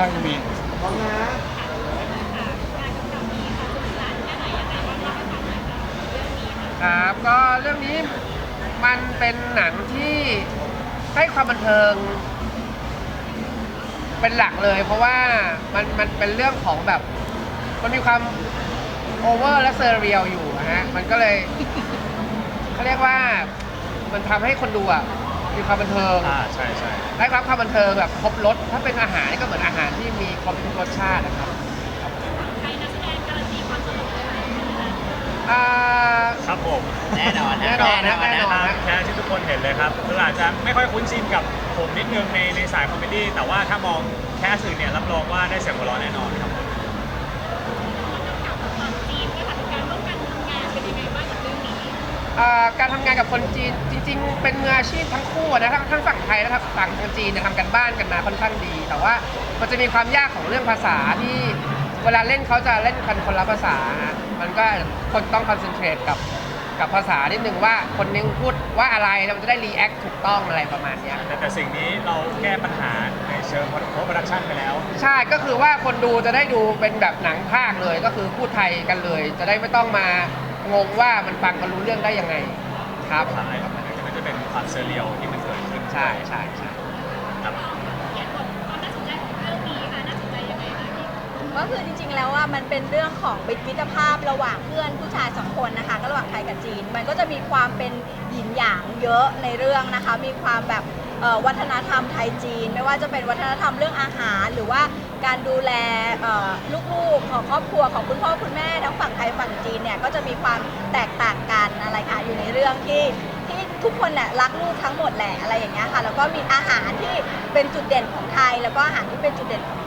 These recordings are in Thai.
ล่างยังมีพร้อมนะครับก็เรื่องนี้มันเป็นหนังที่ให้ความบันเทิง เป็นหลักเลย เพราะว่ามันมันเป็นเรื่องของแบบ มันมีความโอเวอร์และเซอร์เรียลอยู่นะฮะมันก็เลยเขาเรียกว่ามันทำให้คนดูอะ มีความบันเทิงอ่าใช่ใช่ได้รับความบันเทิงแบบครบรสถ้าเป็นอาหารนี่ก็เหมือนอาหารที่มีครบทุกรสชาตินะครับใครนักแสดงการันตีความสนุกได้ไหมอ่า ครับผมแน่นอนแน่นอนนะแน่นอนตามแค่ที่ทุกคนเห็นเลยครับคืออาจจะไม่ค่อยคุ้นชินกับผมนิดนึงในในสายคอมเมดี้แต่ว่าถ้ามองแค่สื่อเนี่ยรับรองว่าได้เสียงหัวเราะแน่นอนครับผม กับฝั่งจีนก็ทำการร่วมกันทำงานเป็นยังไงบ้างกับเรื่องนี้ อ่าการทำงานกับคนจีนจริง ๆ เป็นมืออาชีพทั้งคู่นะทั้งทั้งฝั่งไทยและทั้งฝั่งทางจีนเนี่ยทำกันบ้านกันมาค่อนข้างดี แต่ว่ามันจะมีความยากของเรื่องภาษาที่เวลาเล่นเขาจะเล่นกันคนละภาษาฮะมันก็คนต้องคอนเซนเทรตกับกับภาษานิดนึงว่าคนนึงพูดว่าอะไรแล้วมันจะได้รีแอคถูกต้องอะไรประมาณเนี้ย แต่แต่สิ่งนี้เราแก้ปัญหาในเชิงโพสต์โปรดักชันไปแล้ว ใช่ ก็คือว่าคนดูจะได้ดูเป็นแบบหนังภาคเลย ก็คือพูดไทยกันเลย จะได้ไม่ต้องมา งงว่ามันฟังกันรู้เรื่องได้ยังไงครับท้ายมันจะเป็นความเซอร์เรียลที่มันเกิดขึ้นใช่ใช่ใช่ครับเหตุผลความน่าสนใจของเรื่องนี้ค่ะน่าสนใจยังไงคะพี่ก็คือจริงๆ แล้วว่ามันเป็นเรื่องของมิตรภาพระหว่างเพื่อนผู้ชายสองคนนะคะก็ระหว่างไทยกับจีน มันก็จะมีความเป็นหยินหยา งเยอะในเรื่องนะคะ มีความแบบวัฒนธรรมไทยจีน ไม่ว่าจะเป็นวัฒนธรรมเรื่องอาหาร หรือว่าการดูแลลูกๆของครอบครัวของคุณพ่อคุณแม่ทั้งฝั่งไทยฝั่งจีนเนี่ยก็จะมีความแตกต่างกันอะไรค่ะอยู่ในเรื่องที่ที่ทุกคนแหละรักลูกทั้งหมดแหละอะไรอย่างเงี้ยค่ะแล้วก็มีอาหารที่เป็นจุดเด่นของไทย แล้วก็อาหารที่เป็นจุดเด่นของ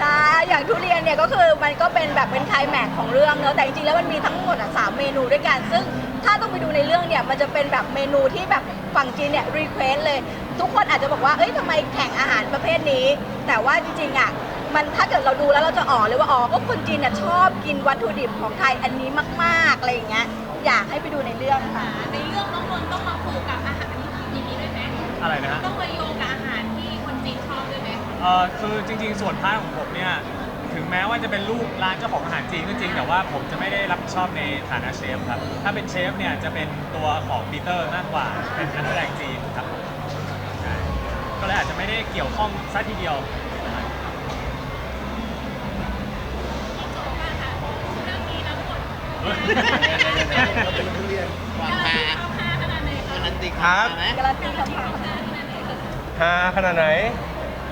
ใช่ อย่างทุเรียนเนี่ยก็คือมันก็เป็นแบบเป็นไคลแม็กซ์ของเรื่องเนอะแต่จริงๆแล้วมันมีทั้งหมดอะสามเมนูด้วยกัน ซึ่งถ้าต้องไปดูในเรื่องเนี่ยมันจะเป็นแบบเมนูที่แบบฝั่งจีนเนี่ยรีเควสเลย ทุกคนอาจจะบอกว่า เอ้ยทำไมแข่งอาหารประเภทนี้ แต่ว่าจริงๆอะมันถ้าเกิดเราดูแล้วเราจะอ๋อเลยว่าอ๋อก็คนจีนเนี่ยชอบกินวัตถุดิบของไทยอันนี้มากๆอะไรอย่างเงี้ยอยากให้ไปดูในเรื่องค่ะ ในเรื่องน้องนนท์ต้องมาผูกกับอาหารอย่างนี้ด้วยไหมอะไรนะฮะต้อง เอ่อคือจริงๆ ส่วนพาร์ทของผมเนี่ยถึงแม้ว่าจะเป็นลูกร้านเจ้าของอาหารจีนก็จริง แต่ว่าผมจะไม่ได้รับผิดชอบในฐานะเชฟครับ ถ้าเป็นเชฟเนี่ยจะเป็นตัวของปีเตอร์มากกว่าเป็นนักแสดงจีนครับใช่ก็เลยอาจจะไม่ได้เกี่ยวข้องซะทีเดียวพี่โจบ้างค่ะเรื่องนี้รับบทความฮาความฮาขนาดไหนคะการันตีครับไหม การันตีคำถามฮาขนาดไหนคะฮาขนาดไหน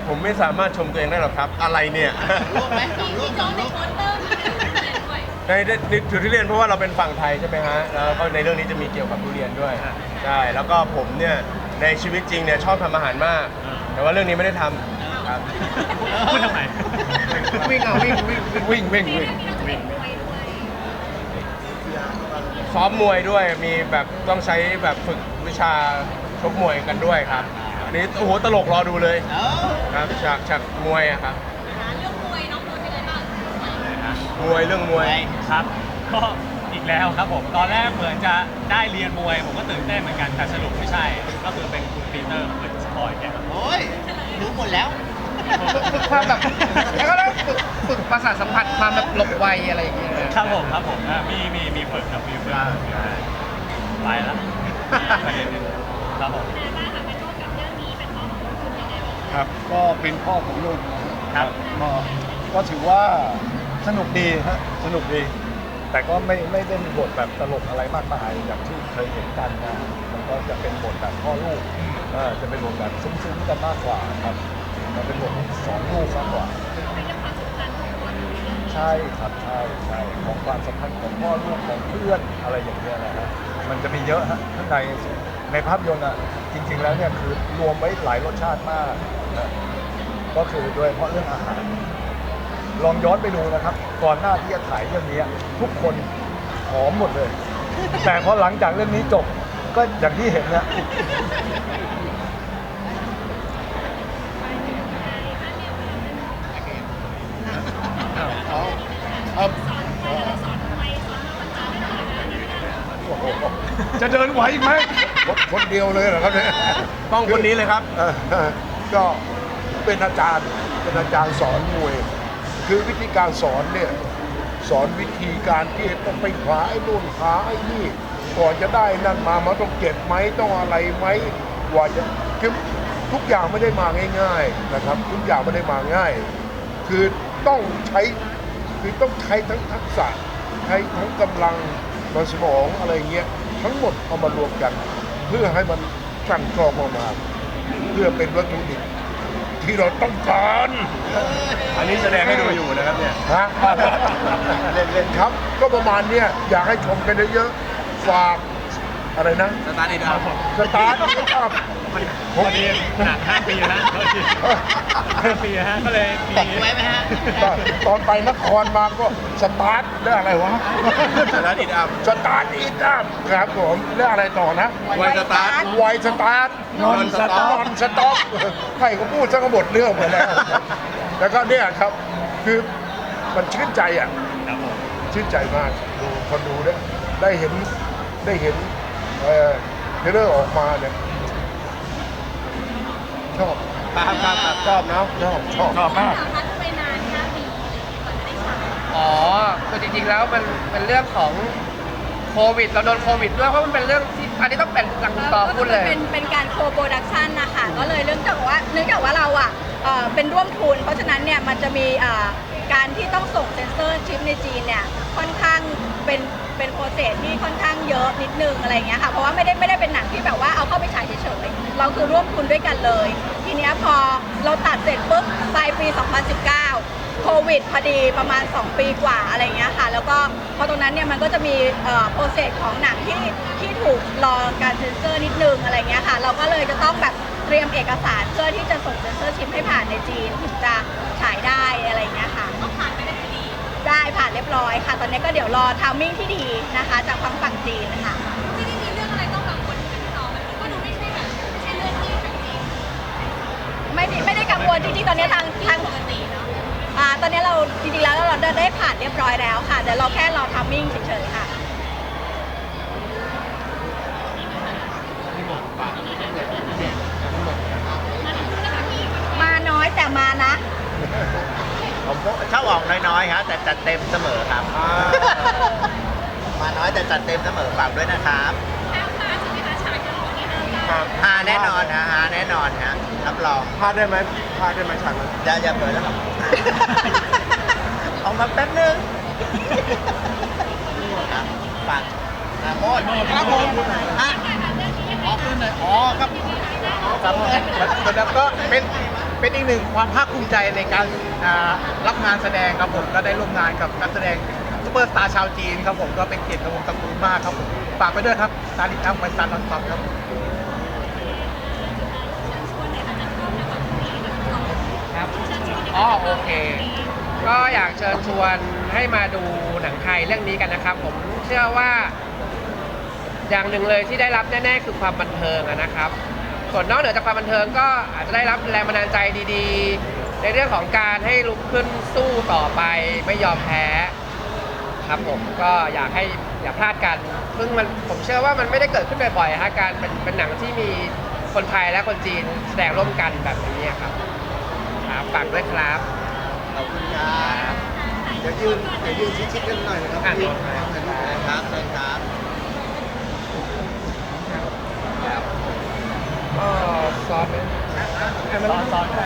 ผมไม่สามารถชมตัวเองได้หรอกครับ อะไรเนี่ยลูกไหมสองพี่ลูกพี่โจสองในลูกโปสเตอร์มีทุเรียนด้วยในในถือทุเรียนเพราะว่าเราเป็นฝั่งไทยใช่ไหมฮะแล้วก็ในเรื่องนี้จะมีเกี่ยวกับทุเรียนด้วยอ่าใช่แล้วก็ผมเนี่ยในชีวิตจริงเนี่ยชอบทำอาหารมากอ่าแต่ว่าเรื่องนี้ไม่ได้ทำครับพูดทำไมวิ่งเอาวิ่งวิ่งวิ่งวิ่งวิ่งในวิ่งเรื่องนี้เราจะเห็นมวยด้วยซ้อมมวยด้วยมีแบบต้องใช้แบบฝึกวิชาชกมวยกันด้วยครับ อันนี้โอ้โหตลกรอดูเลยเออครับฉากฉากมวยอะครับหาเรื่องมวยน้องนนท์เป็นไงบ้างมวยเรื่องมวย ครับ ก็อีกแล้วครับผม ตอนแรกเหมือนจะได้เรียนมวย ผมก็ตื่นเต้นเหมือนกัน แต่สรุปไม่ใช่ ก็คือเป็นคุณปีเตอร์เหมือนสปอยแกโอ้ยรู้หมดแล้วฝึกความแบบแล้วก็ต้องฝึกฝึกประสาทสัมผัสความแบบหลบไวอะไรอย่างเงี้ยนะครับผมครับผมอะมีมีมีฝึกครับมีฝึกไปแล้วประเด็นหนึ่งครับผม เป็นไงบ้าง ครับ ก็เป็นพ่อของลูกนะคฮะรับก็ก็ถือว่าสนุกดีฮะสนุกดี แต่ก็ไม่ไม่ได้มีบทแบบตลกอะไรมากมายอย่างที่เคยเห็นกันนะมันก็จะเป็นบทแบบพ่อลูกเออจะเป็นบทแบบซึ้งๆกันมากกว่าครับมันเป็นบทสองลูกมากกว่าเป็นเรื่องความสัมพันธ์ของคนในเรื่องนี้ใช่ครับใช่ใช่ของความสัมพันธ์ของพ่อลูกของเพื่อนอะไรอย่างเงี้ยนะฮะมันจะมีเยอะฮะข้างในในภาพยนตร์อะ จริงๆแล้วเนี่ยคือรวมไว้หลายรสชาติมากนะก็คือโดยเฉพาะเรื่องอาหาร ลองย้อนไปดูนะครับ ก่อนหน้าที่จะถ่ายเรื่องนี้ทุกคนหอมหมดเลย แต่พอหลังจากเรื่องนี้จบก็อย่างที่เห็นนะจะเดินไหวอีกไหม คนคนเดียวเลยเหรอครับเนี่ยต้องคนนี้เลยครับ เออก็เป็นอาจารย์เป็นอาจารย์สอนมวย คือวิธีการสอนเนี่ยสอนวิธีการที่ต้องไปหาไอ้นู่นหาไอ้นี่ก่อนจะได้นั่นมามันต้องเก็บไหมต้องอะไรไหมกว่าจะคือทุกอย่างไม่ได้มาง่ายๆนะครับ ทุกอย่างไม่ได้มาง่าย คือต้องใช้คือต้องใช้ทั้งทักษะใช้ทั้งกำลังมันสมองอะไรเงี้ยทั้งหมดเอามารวมกัน เพื่อให้มันกลั่นกรองออกมา เพื่อเป็นวัตถุดิบที่เราต้องการอันนี้แสดงให้ดูอยู่นะครับเนี่ยฮะ เล่นเล่นครับ ก็ประมาณเนี้ยอยากให้ชมกันเยอะๆฝากอะไรนะ สตาร์ทอีกครับสตาร์ทครับมันพอดีหนักห้าปีแล้วโทษที ห้าปีฮะก็เลยมีแต่งไว้ไหมฮะ ตอนตอนไปนครมาก็สตาร์ทได้อะไรวะสตาร์ทอินอัพสตาร์ทอีกอัพครับผมได้อะไรต่อนะไวสตาร์ท ไวสตาร์ทนอนสต็อปนอนสต็อปใครก็พูดซะก็หมดเรื่องไปแล้ว แล้วก็เนี่ยครับ คือมันชื่นใจอะ ครับผม ชื่นใจมากดูคนดูเนี่ยได้เห็นได้เห็นเอ่อเทรลเลอร์ออกมาเนี่ยชอบ ครับครับครับชอบเนาะชอบชอบชอบมากพักไปนาน5ปีอะไรอย่างเงี้ยกว่าจะได้ฉายอ๋อคือจริงๆแล้วมันเป็นเรื่องของโควิดเราโดนโควิดด้วยเพราะมันเป็นเรื่องที่อันนี้ต้องเป็นทางคุณต่อพูดเลย เป็นเป็นการโคโปรดักชันนะคะก็เลยเนื่องจากว่าเนื่องจากว่าเราอะเอ่อเป็นร่วมทุน เพราะฉะนั้นเนี่ยมันจะมีเอ่อ การที่ต้องส่งเซนเซอร์ชิปในจีนเนี่ยค่อนข้างเป็นเป็นโปรเซสที่ค่อนข้างเยอะนิดนึงอะไรเงี้ยค่ะเพราะว่าไม่ได้ไม่ได้เป็นหนังที่แบบว่าเอาเข้าไปฉายเฉยๆเราคือร่วมทุนด้วยกันเลย ทีเนี้ยพอเราตัดเสร็จปุ๊บปลายปี 2019 โควิดพอดีประมาณ 2 ปีกว่าอะไรเงี้ยค่ะ แล้วก็พอตรงนั้นเนี่ยมันก็จะมีโปรเซสของหนังที่ที่ถูกรอการเซ็นเซอร์นิดนึงอะไรเงี้ยค่ะ เราก็เลยจะต้องแบบเตรียมเอกสารเพื่อที่จะส่งเซ็นเซอร์ชิปให้ผ่านในจีนถึงจะฉายได้ ได้ผ่านเรียบร้อยค่ะ ตอนนี้ก็เดี๋ยวรอทามมิ่งที่ดีนะคะ จากทางฝั่งจีนนะคะไม่ได้มีเรื่องอะไรต้องกังวลกันต่อมันก็ดูไม่ใช่แบบไม่ใช่เรื่องที่จริงไม่ได้ไม่ได้กังวลจริงๆตอนนี้ทางทางปกติเนาะอ่าตอนนี้เราจริงๆแล้วเราได้ผ่านเรียบร้อยแล้วค่ะเดี๋ยวเราแค่รอทามมิ่งเฉยๆค่ะมาน้อยแต่มานะ ผมชอบออกน้อยๆครับแต่จัดเต็มเสมอครับ มาน้อยแต่จัดเต็มเสมอฝากด้วยนะครับห้ามพลาดใช่ไหมคะฉากจะบอกนี่ห้ามพลาดหาแน่นอนฮะหาแน่นอนฮะรับรองพลาดได้ไหมพลาดได้ไหมฉากนั้นอย่าอย่าเผลอนะครับออกมาแป๊บนึงครับฝากนาโมดครับผมอะอ๋อขึ้นเลยอ๋อครับครับแล้วก็เป็น เป็นอีกหนึ่งความภาคภูมิใจในการรับงานแสดงครับผมก็ได้ร่วมงานกับนักแสดงซูเปอร์สตาร์ชาวจีนครับผมก็เป็นเกียรติกับวงตระกูลมากครับผมฝากไปด้วยครับซาลิอัมไวซันอนสต็อครับครับอ๋อโอเค ก็อยากเชิญชวนให้มาดูหนังไทยเรื่องนี้กันนะครับ ผมเชื่อว่า อย่างหนึ่งเลยที่ได้รับแน่ๆคือความบันเทิงนะครับ ส่วนนอกเหนือจากความบันเทิงก็อาจจะได้รับแรงบันดาลใจดีๆ ในเรื่องของการให้ลุกขึ้นสู้ต่อไปไม่ยอมแพ้ครับผมก็อยากให้อย่าพลาดกันซึ่งมันผมเชื่อว่ามันไม่ได้เกิดขึ้นบ่อยๆฮะการเป็นเป็นหนังที่มีคนไทยและคนจีนแสดงร่วมกันแบบนี้ครับครับฝากด้วยครับขอบคุณครับเดี๋ยวยืนเดี๋ยวยืนชิดๆกันหน่อยนะครับอะพี่ครับเชิญครับเชิญครับ ก็ซอสไหม ซ้อนซ้อน